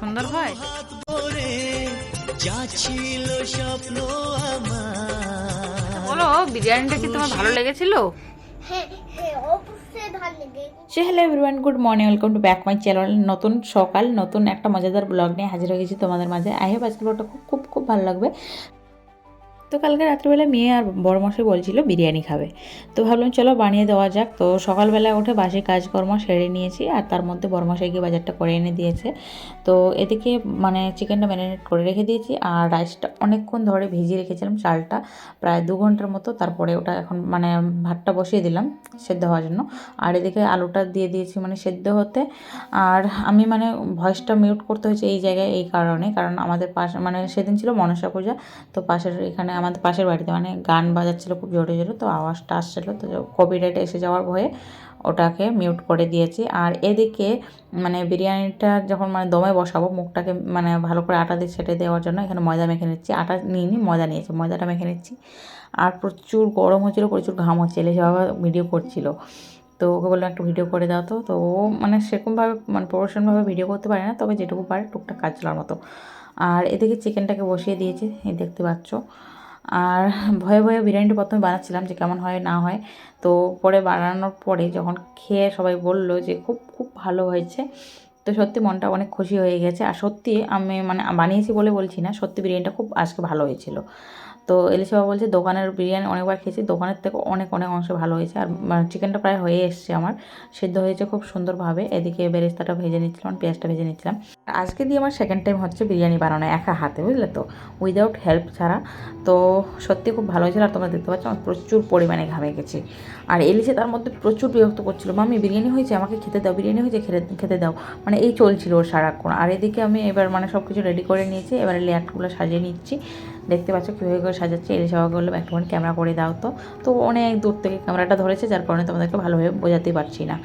সুন্দর হয়? বলো বিরিয়ানিটা কি তোমার ভালো লেগেছিল? হ্যাঁ হ্যাঁ সে hello everyone good morning welcome to back my channel নতুন সকাল নতুন একটা মজাদার ব্লগ নিয়ে হাজির হয়ে গেছি তোমাদের মাঝে। আই হ্যাভ আজকের ব্লগটা খুব খুব খুব ভালো লাগবে। তো কালকে রাত্রিবেলা মেয়ে আর বড় মশাই বলছিল বিরিয়ানি খাবে। তো ভাবলাম চলো বানিয়ে দেওয়া যাক। তো সকালবেলা উঠে বাসি কাজকর্ম সেরে নিয়েছি আর তার মধ্যে বড় গিয়ে বাজারটা করে এনে দিয়েছে। তো এদিকে মানে চিকেনটা ম্যারিনেট করে রেখে দিয়েছি আর রাইসটা অনেকক্ষণ ধরে ভিজিয়ে রেখেছিলাম চালটা প্রায় দু ঘণ্টার মতো। তারপরে ওটা এখন মানে ভাতটা বসিয়ে দিলাম সেদ্ধ হওয়ার জন্য। আর এদিকে আলুটা দিয়ে দিয়েছি মানে সেদ্ধ হতে। আর আমি মানে ভয়েসটা মিউট করতে হয়েছে এই জায়গায় এই কারণে। কারণ আমাদের পাশে মানে সেদিন ছিল মনসা পূজা। তো পাশের এখানে আমাদের পাশের বাড়িতে মানে গান বাজাচ্ছিলো খুব জোরে জোরে, তো আওয়াজটা আসছিল, তো কপিরাইট এসে যাওয়ার ভয়ে ওটাকে মিউট করে দিয়েছি। আর এদিকে মানে বিরিয়ানিটা যখন মানে দমে বসাবো, মুখটাকে মানে ভালো করে আটা দিয়ে ছেটে দেওয়ার জন্য এখানে ময়দা মেখে নিচ্ছি। আটা নিয়ে নিই ময়দা নিয়েছি, ময়দাটা মেখে নিচ্ছি। আর প্রচুর গরম হচ্ছিল, প্রচুর ঘাম হচ্ছে এলে বাবা ভিডিও করছিল। তো ওকে বললাম, একটা ভিডিও করে দাও তো। তো ও মানে সেরকমভাবে মানে প্রফেশনালভাবে ভিডিও করতে পারে না, তবে যেটুকু পারে টুকটাক কাজ চলার মতো। আর এদিকে চিকেনটাকে বসিয়ে দিয়েছি দেখতে পাচ্ছ। আর ভয়ে ভয়ে বিরিয়ানিটা প্রথমে বানাচ্ছিলাম যে কেমন হয়, না হয়। তো পরে বানানোর পরে যখন খেয়ে সবাই বলল যে খুব খুব ভালো হয়েছে। তো সত্যি মনটা অনেক খুশি হয়ে গেছে। আর সত্যি আমি মানে বানিয়েছি বলে বলছি না, সত্যি বিরিয়ানিটা খুব আজকে ভালো হয়েছিল। তো এলিশা বাবা বলছে, দোকানের বিরিয়ানি অনেকবার খেয়েছি, দোকানের থেকে অনেক অনেক অংশ ভালো হয়েছে। আর চিকেনটা প্রায় হয়ে এসছে আমার। সেদ্ধ হয়েছে খুব সুন্দরভাবে। এদিকে বেরেস্তাটা ভেজে নিচ্ছিলাম, পেঁয়াজটা ভেজে নিচ্ছিলাম। আজকে দিয়ে আমার সেকেন্ড টাইম হচ্ছে বিরিয়ানি বানানো, একা হাতে, বুঝলে তো? উইদাউট হেল্প ছাড়া। তো সত্যি খুব ভালো হয়েছিল। আর তোমরা দেখতে পাচ্ছ, আমার প্রচুর পরিমাণে ঘামে গেছি। আর এলিশে তার মধ্যে প্রচুর বিরক্ত করছিল মামি বিরিয়ানি হয়েছে? আমাকে খেতে দাও, বিরিয়ানি হয়েছে? খেতে খেতে দাও। মানে এই চলছিল ওর সারাক্ষণ। আর এদিকে আমি এবার মানে সব কিছু রেডি করে নিয়েছি। এবারে লেয়ারগুলো সাজিয়ে নিচ্ছি। দেখতে পাচ্ছ কীভাবে করে সাজাচ্ছে বাবা বললাম একটুখানি ক্যামেরা করে দাও তো। তো অনেক দূর থেকে ক্যামেরাটা ধরেছে, যার কারণে তোমাদেরকে ভালোভাবে বোঝাতে পারছি না।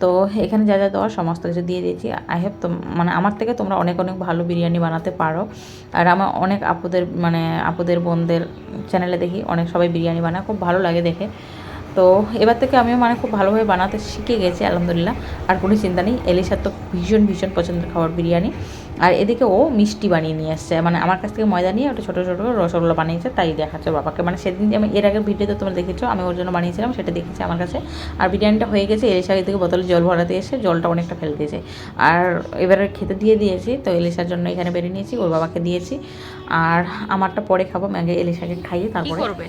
তো এখানে যা যা দেওয়ার সমস্ত কিছু দিয়ে দিয়েছি। আই হ্যাভ তো মানে আমার থেকে তোমরা অনেক অনেক ভালো বিরিয়ানি বানাতে পারো। আর আমার অনেক আপুদের মানে আপুদের বোনদের চ্যানেলে দেখি, অনেক সবাই বিরিয়ানি বানায়, খুব ভালো লাগে দেখে। তো এবার থেকে আমিও মানে খুব ভালোভাবে বানাতে শিখে গেছি আলহামদুলিল্লাহ। আর কোনো চিন্তা নেই এলিশার তো ভীষণ ভীষণ পছন্দের খাবার বিরিয়ানি। আর এদিকে ও মিষ্টি বানিয়ে নিয়ে আসছে। মানে আমার কাছ থেকে ময়দা নিয়ে ওটা ছোটো ছোটো রসগোল্লা বানিয়েছে তাই দেখাচ্ছে বাবাকে। মানে সেদিন আমি এর আগের ভিডিওতে তোমরা দেখেছ আমি ওর জন্য বানিয়েছিলাম সেটা দেখেছি আমার কাছে। আর বিরিয়ানিটা হয়ে গেছে এলিশা এদিকে বোতলে জল ভরাতে এসে জলটা অনেকটা ফেলে দিয়েছে। আর এবারে খেতে দিয়ে দিয়েছি তো এলিশার জন্য এখানে বেরিয়ে নিয়েছি ওর বাবাকে দিয়েছি। আর আমারটা পরে খাব আগে এলিশাকে খাইয়ে তারপরে করবে?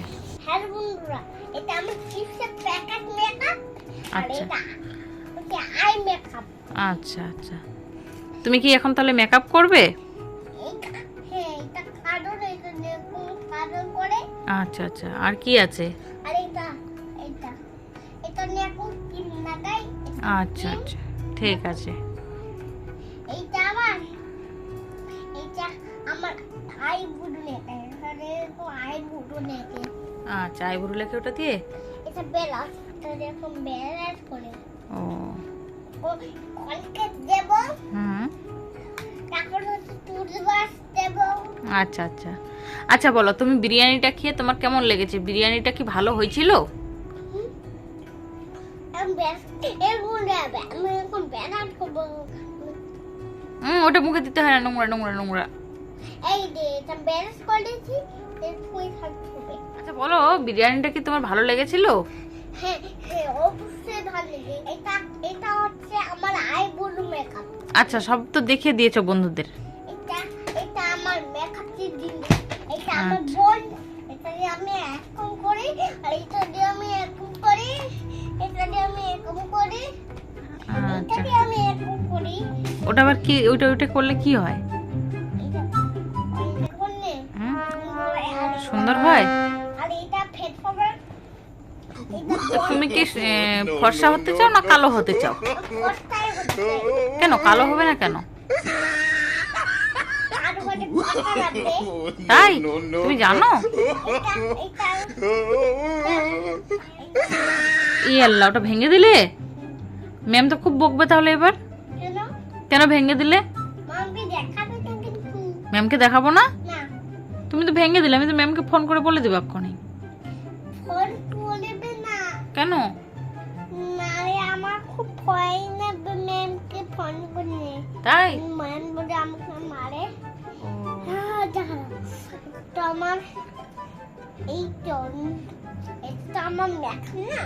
এটা আমার চিপসের প্যাকেট মেকআপ আর আচ্ছা। এটা আই মেকআপ আচ্ছা আচ্ছা। তুমি কি এখন তাহলে মেকআপ করবে? হ্যাঁ আচ্ছা আচ্ছা। আর কি আছে? আচ্ছা আচ্ছা। ঠিক আছে। এইটা আমার এইটা আমার আই বুড়ো আচ্ছা আইবুড়ো লেখে ওটা দিয়ে? এটা বেলাস এটা দেখুন বেলাস করে ও। দেব হুম। তারপর হচ্ছে টুথব্রাশ দেব আচ্ছা আচ্ছা। আচ্ছা বলো তুমি বিরিয়ানিটা খেয়ে তোমার কেমন লেগেছে? বিরিয়ানিটা কি ভালো হয়েছিল? ওটা মুখে দিতে হয় না নোংরা নোংরা নোংরা। এই যে এটা করেছি এরকমই থাকতে হবে। আচ্ছা বলো বিরিয়ানিটা কি তোমার ভালো লেগেছিল? হ্যাঁ হ্যাঁ অবশ্যই ভালো লাগে এটা এটা হচ্ছে আমার মেকআপ আচ্ছা সব তো দেখিয়ে দিয়েছ বন্ধুদের। এটা এটা আমার মেকআপ দিন এটা আমার আচ্ছা। বোন এটা দিয়ে আমি করি আর এটা দিয়ে আমি করি এটা দিয়ে আমি এরকম করি এটা আচ্ছা। দিয়ে আমি করি। ওটা আবার কি ওইটা ওইটা করলে কি হয়? সুন্দর হয়? তুমি কি ফর্সা হতে চাও না কালো হতে চাও? কেন কালো হবে না কেন? তাই? তুমি জানো? ই আল্লাহ ওটা ভেঙে দিলে? ম্যাম তো খুব বকবে তাহলে এবার। কেন? ভেঙে দিলে? ম্যামকে দেখাবো না? তুমি তো ভেঙে দিলে আমি তো ম্যামকে ফোন করে বলে দেবো এক্ষুনি। ফোন করবে না। কেন? নারে আমার খুব ভয় নেবে ম্যামকে ফোন তাই? মান বলে আমাকে মারে। হ্যাঁ তো আমার এই তো এটা আমার না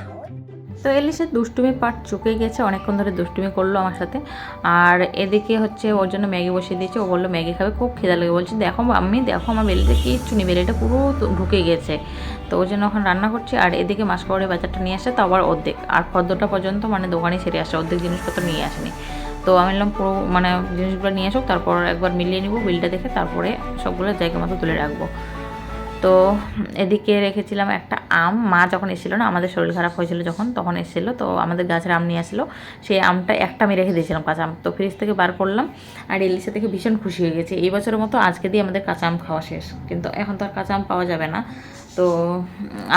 তো এলিসের দুষ্টুমি পাট চুকে গেছে, অনেকক্ষণ ধরে দুষ্টুমি করল আমার সাথে। আর এদিকে হচ্ছে ওর জন্য ম্যাগি বসিয়ে দিয়েছে, ও বলল, ম্যাগি খাবে, খুব খিদা লাগে বলছে, দেখো আমি দেখো আমার বেলিতে কিচ্ছু নেই বেলিটা পুরো ঢুকে গেছে। তো ওই জন্য ওখানে রান্না করছি, আর এদিকে মাসকড়ে বাজারটা নিয়ে আসে, তো আবার অর্ধেক, আর ফর্দটা পর্যন্ত মানে দোকানে ছেড়ে আসে, অর্ধেক জিনিসপত্র নিয়ে আসেনি। তো আমি বললাম, পুরো মানে জিনিসগুলো নিয়ে আসুক, তারপর একবার মিলিয়ে নিব, বিলটা দেখে তারপরে সবগুলো জায়গা মতো তুলে রাখব। তো এদিকে রেখেছিলাম একটা আম। মা যখন এসেছিল না, আমাদের শরীর খারাপ হয়েছিল যখন, তখন এসেছিল। তো আমাদের গাছের আম নিয়ে আসলো। সেই আমটা একটা আমি রেখে দিয়েছিলাম কাঁচা আম। তো ফ্রিজ থেকে বার করলাম আর এলিসা থেকে ভীষণ খুশি হয়ে গেছে। এই বছরের মতো আজকে দিয়ে আমাদের কাঁচা আম খাওয়া শেষ। কিন্তু এখন তো আর কাঁচা আম পাওয়া যাবে না। তো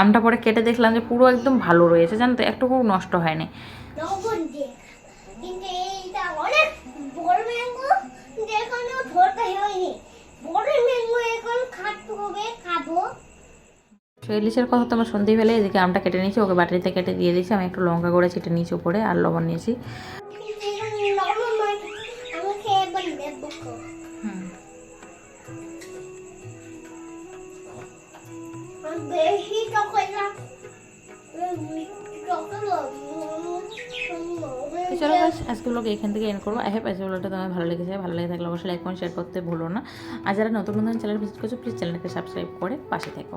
আমটা পরে কেটে দেখলাম যে পুরো একদম ভালো রয়েছে। জানো তো, একটুকু নষ্ট হয়নি লবণ দিয়ে কিন্তু এইটা অনেক বড় ম্যাঙ্গো যেখানে ধরতে হয়নি বড় ম্যাঙ্গো এখন খাটতে হবে খাব তো এলিসের কথা তো আমার সন্ধেই বেলায় এদিকে আমটা কেটে নিয়েছি, ওকে বাটিতে কেটে দিয়ে দিয়েছি, আমি একটু লঙ্কা করে ছিটে নিয়েছি উপরে আর লবণ নিয়েছি। চলো আজকে ব্লগ এখান থেকে এন্ড করব। আই হ্যাপ আজকে ব্লগটা তোমার ভালো লেগেছে। ভালো লেগে থাকলে অবশ্যই লাইক কমেন্ট শেয়ার করতে ভুলো না। আর যারা নতুন নতুন চ্যানেল ভিজিট করছ প্লিজ চ্যানেলকে সাবস্ক্রাইব করে পাশে থেকো।